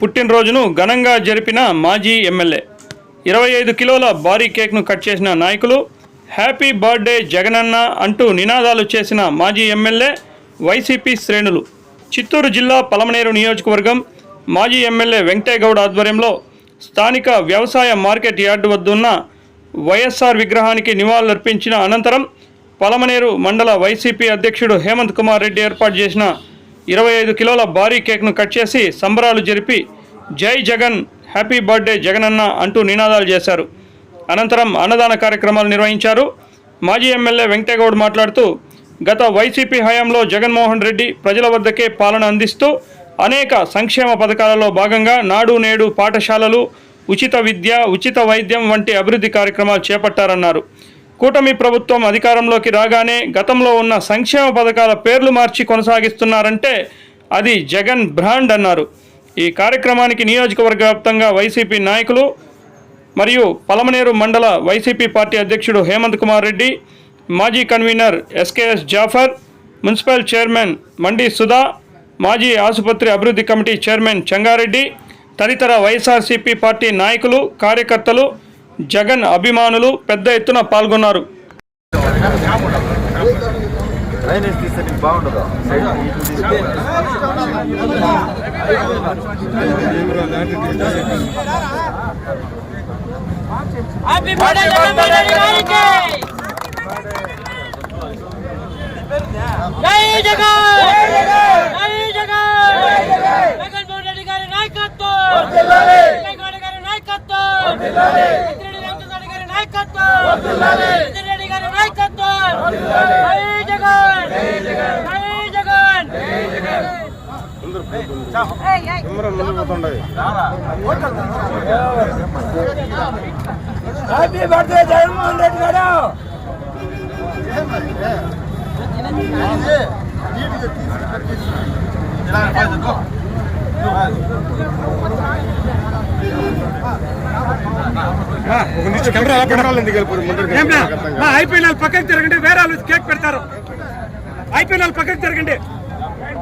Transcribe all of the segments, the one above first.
పుట్టినరోజును ఘనంగా జరిపిన మాజీ ఎమ్మెల్యే. ఇరవై ఐదు కిలోల భారీ కేక్ను కట్ చేసిన నాయకులు హ్యాపీ బర్త్డే జగనన్న అంటూ నినాదాలు చేసిన మాజీ ఎమ్మెల్యే వైసీపీ శ్రేణులు. చిత్తూరు జిల్లా పలమనేరు నియోజకవర్గం మాజీ ఎమ్మెల్యే వెంకటేగౌడ్ ఆధ్వర్యంలో స్థానిక వ్యవసాయ మార్కెట్ యార్డు వద్దున్న వైఎస్ఆర్ విగ్రహానికి నివాళులర్పించిన అనంతరం పలమనేరు మండల వైసీపీ అధ్యక్షుడు హేమంత్ కుమార్ రెడ్డి ఏర్పాటు చేసిన ఇరవై ఐదు కిలోల భారీ కేక్ను కట్ చేసి సంబరాలు జరిపి జై జగన్ హ్యాపీ బర్త్డే జగనన్న అంటూ నినాదాలు చేశారు. అనంతరం అన్నదాన కార్యక్రమాలు నిర్వహించారు. మాజీ ఎమ్మెల్యే వెంకటేగౌడ్ మాట్లాడుతూ గత వైసీపీ హయాంలో జగన్మోహన్ రెడ్డి ప్రజల వద్దకే పాలన అందిస్తూ అనేక సంక్షేమ పథకాలలో భాగంగా నాడు నేడు పాఠశాలలు ఉచిత విద్య ఉచిత వైద్యం వంటి అభివృద్ధి కార్యక్రమాలు చేపట్టారన్నారు. కూటమి ప్రభుత్వం అధికారంలోకి రాగానే గతంలో ఉన్న సంక్షేమ పథకాల పేర్లు మార్చి కొనసాగిస్తున్నారంటే అది జగన్ బ్రాండ్ అన్నారు. ఈ కార్యక్రమానికి నియోజకవర్గ వ్యాప్తంగా వైసీపీ నాయకులు మరియు పలమనేరు మండల వైసీపీ పార్టీ అధ్యక్షుడు హేమంత్ కుమార్ రెడ్డి మాజీ convener SKS Jaffar municipal chairman Mandi Sudha మాజీ ఆసుపత్రి అభివృద్ధి కమిటీ చైర్మన్ చంగారెడ్డి తదితర వైఎస్ఆర్సీపీ పార్టీ నాయకులు కార్యకర్తలు జగన్ అభిమానులు పెద్ద ఎత్తున పాల్గొన్నారు. జై జగన్ జై జగన్ జగన్మోహన్ రెడ్డి గారి నాయకత్వం జగన్మోహన్ గారి నాయకత్వం పెద్దిరెడ్డి వెంకటరెడ్డి గారి నాయకత్వం పెద్దిరెడ్డి గారి నాయకత్వం జై జగన్ జై జగన్ హ్యాపీ బర్త్డే జగన్మోహన్ రెడ్డి గారు. అయిపోయిన వాళ్ళు పక్కకి తిరగండి వేరే వాళ్ళు కేక్ పెడతారు. అయిపోయిన వాళ్ళు పక్కకి తిరగండి.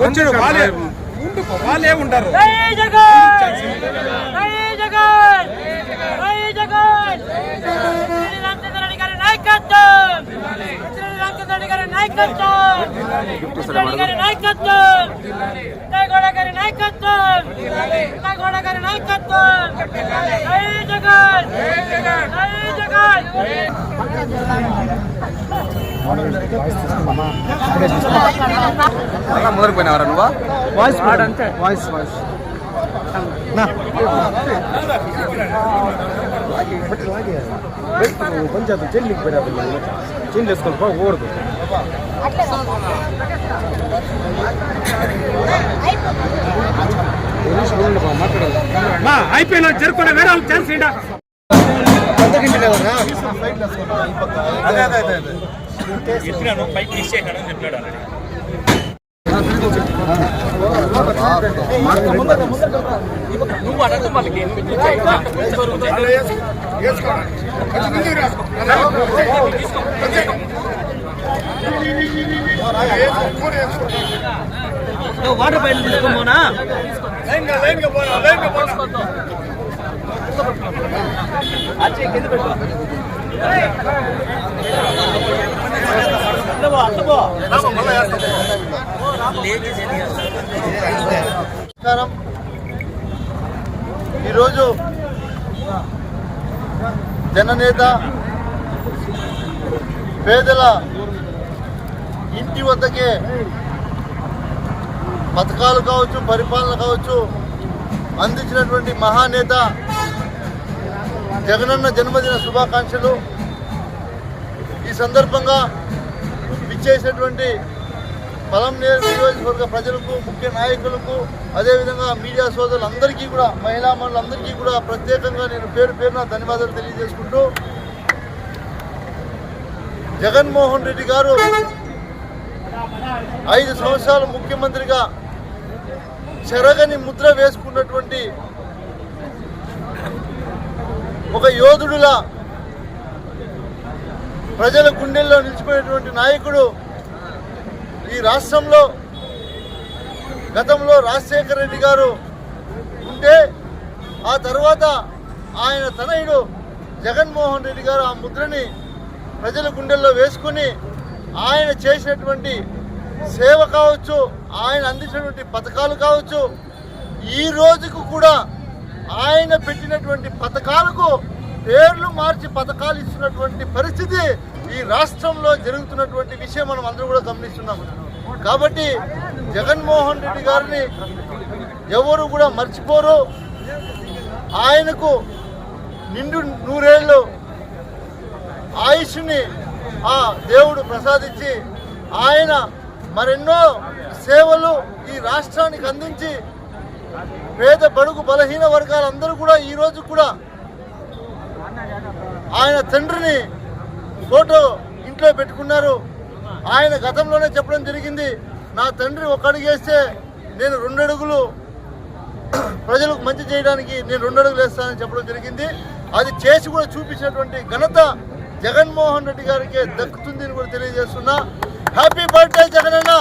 వచ్చాడు వాళ్ళే ఉండు వాళ్ళే ఉంటారు నాయకత్వం నాయకత్వం మొదలు పోయినావరా నువ్వు వాయిస్ అంతే వాయిస్ వాయిస్ పంచాయతీ చెల్లికి పోయినా చెల్లి వేసుకొని ఓడదు మా అయిపోయిన జరుపుకునే వేరే ఛాన్స్ ఏంటా అదే అదే అదే అదే వాటర్ పైన తీసుకోమోనా నమస్కారం. ఈరోజు జననేత పేదల ఇంటి వద్దకే పథకాలు కావచ్చు పరిపాలన కావచ్చు అందించినటువంటి మహానేత జగనన్న జన్మదిన శుభాకాంక్షలు. ఈ సందర్భంగా విచ్చేసినటువంటి పొలం నియోజకవర్గ ప్రజలకు ముఖ్య నాయకులకు అదేవిధంగా మీడియా సోదరులందరికీ కూడా మహిళా మనులందరికీ కూడా ప్రత్యేకంగా నేను పేరు పేరున ధన్యవాదాలు తెలియజేసుకుంటూ జగన్మోహన్ రెడ్డి గారు ఐదు సంవత్సరాలు ముఖ్యమంత్రిగా చెరగని ముద్ర వేసుకున్నటువంటి ఒక యోధుడులా ప్రజల గుండెల్లో నిలిచిపోయినటువంటి నాయకుడు ఈ రాష్ట్రంలో గతంలో రాజశేఖర రెడ్డి గారు ఉంటే ఆ తర్వాత ఆయన తనయుడు జగన్మోహన్ రెడ్డి గారు ఆ ముద్రని ప్రజల గుండెల్లో వేసుకుని ఆయన చేసినటువంటి సేవ కావచ్చు ఆయన అందించినటువంటి పథకాలు కావచ్చు ఈ రోజుకు కూడా ఆయన పెట్టినటువంటి పథకాలకు పేర్లు మార్చి పథకాలు ఇస్తున్నటువంటి పరిస్థితి ఈ రాష్ట్రంలో జరుగుతున్నటువంటి విషయం మనం అందరూ కూడా గమనిస్తున్నాము. కాబట్టి జగన్మోహన్ రెడ్డి గారిని ఎవరు కూడా మర్చిపోరు. ఆయనకు నిండు నూరేళ్ళు ఆయుష్ని ఆ దేవుడు ప్రసాదించి ఆయన మరెన్నో సేవలు ఈ రాష్ట్రానికి అందించి పేద బడుగు బలహీన వర్గాలందరూ కూడా ఈ రోజు కూడా ఆయన తండ్రిని ఫోటో ఇంట్లో పెట్టుకున్నారు. ఆయన గతంలోనే చెప్పడం జరిగింది నా తండ్రి ఒక అడుగేస్తే నేను రెండు అడుగులు ప్రజలకు మంచి చేయడానికి నేను రెండు అడుగులు వేస్తానని చెప్పడం జరిగింది. అది చేసి కూడా చూపించినటువంటి ఘనత జగన్మోహన్ రెడ్డి గారికి దక్కుతుంది అని కూడా తెలియజేస్తున్నా. హ్యాపీ బర్త్డే జగన్ అన్న